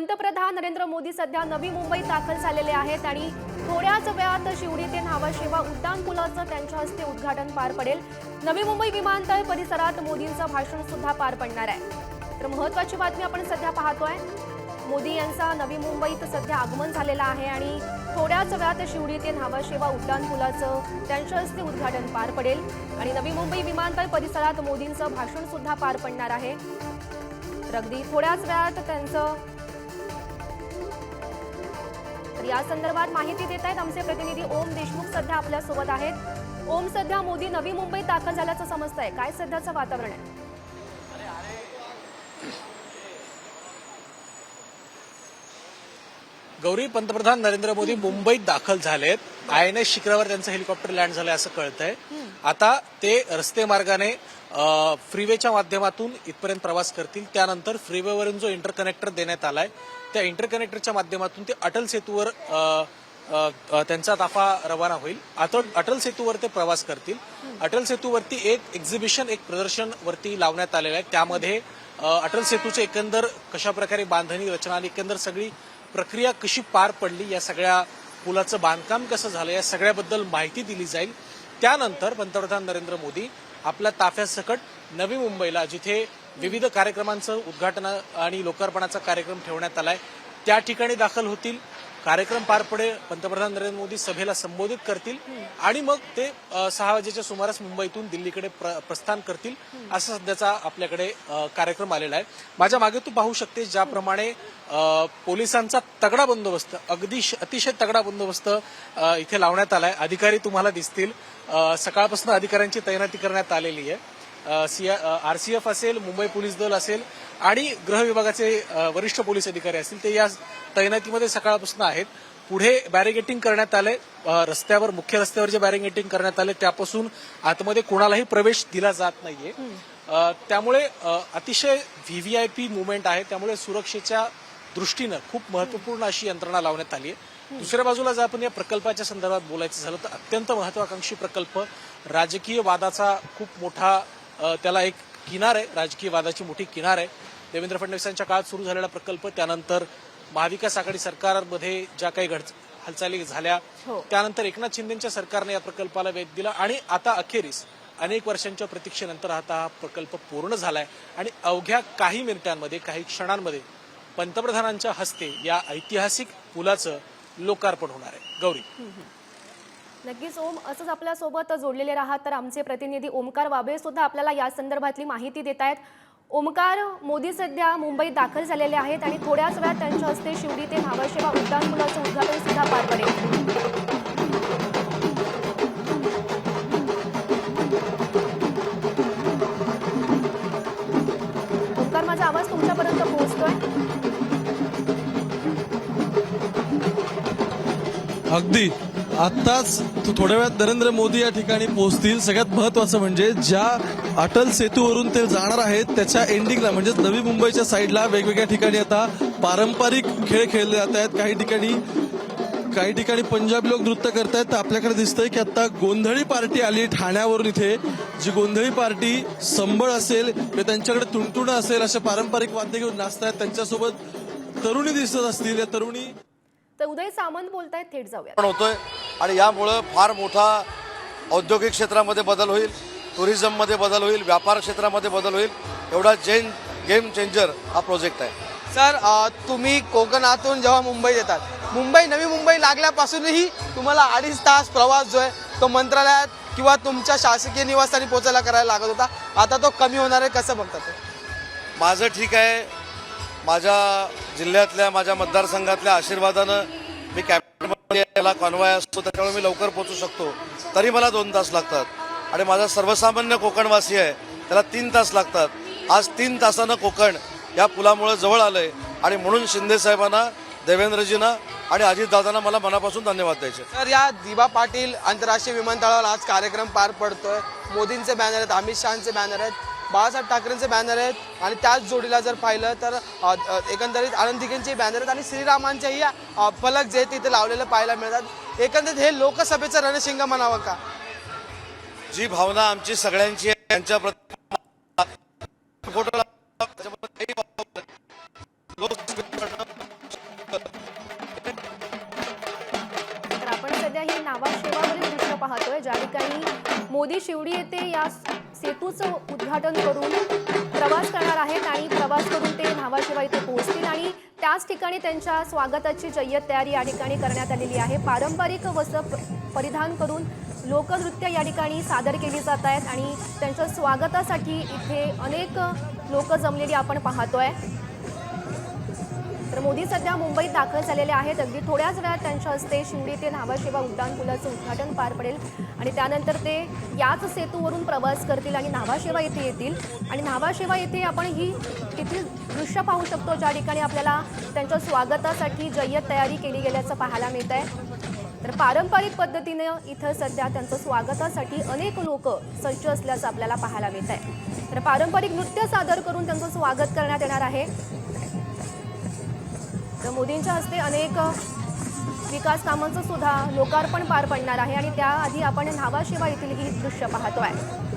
पंतप्रधान नरेंद्र मोदी सध्या नवी मुंबईत दाखल झालेले आहेत आणि थोड्याच वेळात शिवडी ते न्हावाशेवा उड्डाण पुलाचं त्यांच्या हस्ते उद्घाटन पार पडेल. नवी मुंबई विमानतळ परिसरात मोदींचं भाषण सुद्धा पार पडणार आहे. तर महत्वाची बातमी आपण सध्या पाहतोय. मोदी यांचा नवी मुंबईत सध्या आगमन झालेलं आहे आणि थोड्याच वेळात शिवडी ते न्हावाशेवा उड्डाण पुलाचं त्यांच्या हस्ते उद्घाटन पार पडेल. आणि नवी मुंबई विमानतळ परिसरात मोदींचं भाषण सुद्धा पार पडणार आहे. तर अगदी थोड्याच वेळात त्यांचं तर या संदर्भात माहिती देत आहेत आमचे प्रतिनिधी ओम देशमुख सध्या आपल्यासोबत आहेत. ओम सध्या मोदी नवी मुंबईत दाखल झाल्याचं समजतंय. काय सध्याचं वातावरण आहे? गौरी पंतप्रधान नरेंद्र मोदी मुंबईत दाखल झालेत. आय एन एस शिखरावर त्यांचं हेलिकॉप्टर लँड झालंय असं कळतंय. आता ते रस्ते मार्गाने फ्रीवेच्या माध्यमातून इथपर्यंत प्रवास करतील. त्यानंतर फ्रीवेवरून जो इंटरकनेक्टर देण्यात आलाय त्या इंटरकनेक्टरच्या माध्यमातून ते अटल सेतूवर त्यांचा ताफा रवाना होईल. अटल अटल सेतूवर ते प्रवास करतील. अटल सेतूवरती एक एक्झिबिशन एक प्रदर्शन वरती लावण्यात आलेलं आहे. त्यामध्ये अटल सेतूचे एकंदर कशा प्रकारे बांधणी रचना आणि एकंदर सगळी प्रक्रिया कशी पार पडली या सगळ्या पुलाचं बांधकाम कसं झालं या सगळ्याबद्दल माहिती दिली जाईल. त्यानंतर पंतप्रधान नरेंद्र मोदी आपल्या ताफ्यासकट नवी मुंबईला जिथे विविध कार्यक्रमांचं उद्घाटन आणि लोकार्पणाचा कार्यक्रम ठेवण्यात आलाय त्या ठिकाणी दाखल होतील. कार्यक्रम पार पडे पंतप्रधान नरेंद्र मोदी सभेला संबोधित करतील आणि मग ते सहा वाजेच्या सुमारास मुंबईतून दिल्लीकडे प्र- प्रस्थान करतील असा सध्याचा आपल्याकडे कार्यक्रम आलेला आहे. माझ्या मागे तू पाहू शकते ज्याप्रमाणे पोलिसांचा तगडा बंदोबस्त अगदी श- अतिशय तगडा बंदोबस्त इथे लावण्यात आलाय. अधिकारी तुम्हाला दिसतील. सकाळपासून अधिकाऱ्यांची तैनाती करण्यात आलेली आहे. आरसीएफ असेल मुंबई पोलीस दल असेल आणि गृह विभागाचे वरिष्ठ पोलीस अधिकारी असतील ते या तैनातीमध्ये सकाळपासून आहेत. पुढे बॅरिगेटिंग करण्यात आले. रस्त्यावर मुख्य रस्त्यावर जे बॅरिगेटिंग करण्यात आले त्यापासून आतमध्ये कोणालाही प्रवेश दिला जात नाहीये. त्यामुळे अतिशय व्हीव्हीआयपी मुवमेंट आहे. त्यामुळे सुरक्षेच्या दृष्टीनं खूप महत्त्वपूर्ण अशी यंत्रणा लावण्यात आली आहे दुसऱ्या बाजूला जर आपण या प्रकल्पाच्या संदर्भात बोलायचं झालं तर अत्यंत महत्वाकांक्षी प्रकल्प राजकीय वादाचा खूप मोठा त्याला एक किनार आहे राजकीय वादाची मोठी किनार आहे. देवेंद्र फडणवीसांच्या काळात सुरू झालेला प्रकल्प त्यानंतर महाविकास आघाडी सरकारमध्ये ज्या काही घड हालचाली झाल्या हो. त्यानंतर एकनाथ शिंदेच्या सरकारने या प्रकल्पाला वेग दिला आणि आता अखेरीस अनेक वर्षांच्या प्रतीक्षेनंतर आता हा प्रकल्प पूर्ण झालाय. आणि अवघ्या काही मिनिटांमध्ये काही क्षणांमध्ये पंतप्रधानांच्या हस्ते या ऐतिहासिक पुलाचं लोकार्पण होणार आहे. गौरी. नक्कीच ओम असंच आपल्यासोबत जोडलेले राहा तर आमचे प्रतिनिधी ओमकार वाबळे सुद्धा आपल्याला या संदर्भातली माहिती देत आहेत. ओमकार मोदी सध्या मुंबईत दाखल झालेले आहेत आणि थोड्याच वेळात त्यांच्या हस्ते शिवडी ते भावाशेवा उड्डाण पुलाचं उद्घाटन सुद्धा पार पडेल. ओमकार माझा आवाज तुमच्यापर्यंत पोहोचतोय? अगदी. आत्ताच तू थोड्या वेळात नरेंद्र मोदी या ठिकाणी पोहोचतील. सगळ्यात महत्वाचं म्हणजे ज्या अटल सेतूवरून ते जाणार आहेत त्याच्या एंडिंगला म्हणजे नवी मुंबईच्या साईडला वेगवेगळ्या ठिकाणी आता पारंपरिक खेळ खेळले जात आहेत. काही ठिकाणी काही ठिकाणी पंजाबी लोक नृत्य करतायत तर आपल्याकडे दिसतंय की आता गोंधळी पार्टी आली ठाण्यावरून इथे. जी गोंधळी पार्टी संबळ असेल किंवा त्यांच्याकडे तुणतुणं असेल असे पारंपरिक वाद्य घेऊन नाचतायत त्यांच्यासोबत तरुणी दिसत असतील. या तरुणी तर उदय सामंत बोलतायत थेट जाऊया पण होतोय. आणि यामुळं फार मोठा औद्योगिक क्षेत्रामध्ये बदल होईल टुरिझममध्ये बदल होईल व्यापार क्षेत्रामध्ये बदल होईल. एवढा चेंज गेम चेंजर हा प्रोजेक्ट आहे. सर तुम्ही कोकणातून जेव्हा मुंबईत येतात मुंबई नवी मुंबई लागल्यापासूनही तुम्हाला अडीच तास प्रवास जो आहे तो मंत्रालयात किंवा तुमच्या शासकीय निवासस्थानी पोहोचायला करायला लागत होता. आता तो कमी होणार आहे कसं बघतात? माझं ठीक आहे. माझ्या जिल्ह्यातल्या माझ्या मतदारसंघातल्या आशीर्वादानं मी कॅबिनेटमध्ये याला कॉन्वाय असतो त्याच्यामुळे मी लवकर पोहोचू शकतो. तरी मला दोन तास लागतात. आणि माझा सर्वसामान्य कोकणवासी आहे त्याला तीन तास लागतात. आज तीन तासानं कोकण या पुलामुळे जवळ आलंय. आणि म्हणून शिंदे साहेबांना देवेंद्रजींना आणि अजितदादांना मला मनापासून धन्यवाद द्यायचे. तर या दिवा पाटील आंतरराष्ट्रीय विमानतळावर आज कार्यक्रम पार पडतोय. मोदींचे बॅनर आहेत अमित शहाचे बॅनर आहेत. बाळासाहेब ठाकरेंचे बॅनर आहेत आणि त्याच जोडीला जर पाहिलं तर एकंदरीत आनंदिकेंचे बॅनर आहेत आणि श्रीरामांचेही फलक जे तिथे लावलेले पाहायला मिळतात. एकंदरीत हे लोकसभेचं रणशिंग म्हणावं का? जी भावना आमची सगळ्यांची त्यांच्या आपण सध्या ही नावाशेवावरील दृश्य पाहतोय ज्या ठिकाणी मोदी शिवडी येते या सेतूचं उद्घाटन करून प्रवास करणार आहेत आणि प्रवास करून ते न्हावाशिवाय इथे पोहोचतील आणि त्याच ठिकाणी त्यांच्या स्वागताची जय्यत तयारी या ठिकाणी करण्यात आलेली आहे. पारंपरिक वस्त्र परिधान करून लोकनृत्य या ठिकाणी सादर केली जात आहेत आणि त्यांच्या स्वागतासाठी इथे अनेक लोक जमलेली आपण पाहतोय. तर मोदी सध्या मुंबईत दाखल झालेले आहेत. अगदी थोड्याच वेळात त्यांच्या हस्ते शिवडी ते न्हावाशेवा उड्डाण पुलाचं उद्घाटन पार पडेल. आणि त्यानंतर ते याच सेतूवरून प्रवास करतील आणि न्हावाशेवा येथे येतील. आणि न्हावाशेवा येथे आपण ही तिथील दृश्य पाहू शकतो ज्या ठिकाणी आपल्याला त्यांच्या स्वागतासाठी जय्यत तयारी केली गेल्याचं पाहायला मिळत आहे तर पारंपरिक पद्धतीनं इथं सध्या त्यांचं स्वागतासाठी अनेक लोक सज्ज असल्याचं आपल्याला पाहायला मिळत आहे तर पारंपरिक नृत्य सादर करून त्यांचं स्वागत करण्यात येणार आहे. तर मोदींच्या हस्ते अनेक विकास कामांचं सुद्धा लोकार्पण पार पडणार आहे आणि त्याआधी आपण न्हावाशिवा येथील ही दृश्य पाहतो आहे